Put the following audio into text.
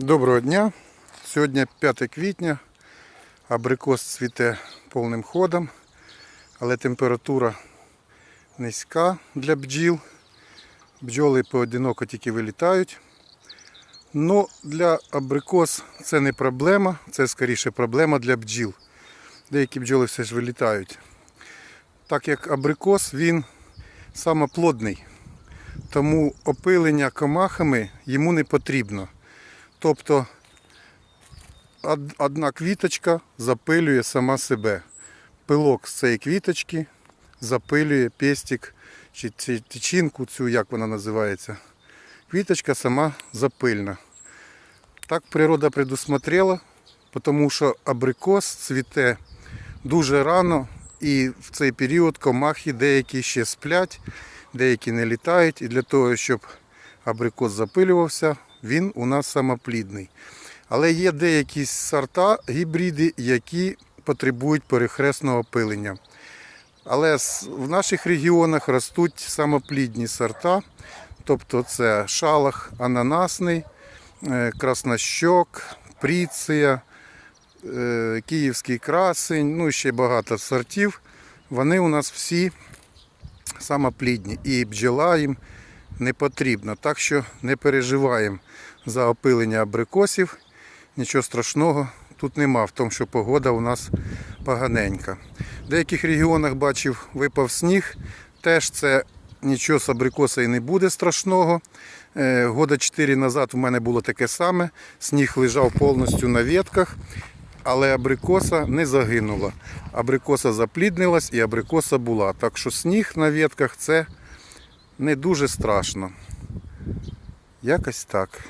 Доброго дня. Сьогодні 5 квітня. Абрикос цвіте повним ходом, але температура низька для бджіл. Бджоли поодиноко тільки вилітають. Ну, для абрикос це не проблема, це скоріше проблема для бджіл. Деякі бджоли все ж вилітають. Так як абрикос, він самоплодний, тому опилення комахами йому не потрібно. Тобто одна квіточка запилює сама себе. Пилок з цієї квіточки запилює пестик чи тичинку, цю як вона називається. Квіточка сама запильна. Так природа предусмотрела, тому що абрикос цвіте дуже рано і в цей період комахи деякі ще сплять, деякі не літають. І для того, щоб абрикос запилювався, він у нас самоплідний. Але є деякі сорта, гібриди, які потребують перехресного пилення. Але в наших регіонах ростуть самоплідні сорта, тобто це шалах ананасний, е, краснощок, пріція, е, київський красень, ну і ще багато сортів. Вони у нас всі самоплідні і бджола їм не потрібна. Так що не переживаємо за опилення абрикосів. Нічого страшного тут нема, в тому, що погода у нас поганенька. В деяких регіонах бачив, випав сніг. Теж це нічого з абрикоса і не буде страшного. Е, Года 4 назад у мене було таке саме. Сніг лежав повністю на ветках, але абрикоса не загинула. Абрикоса запліднилась і абрикоса була. Так що сніг на ветках це не дуже страшно. Якось так.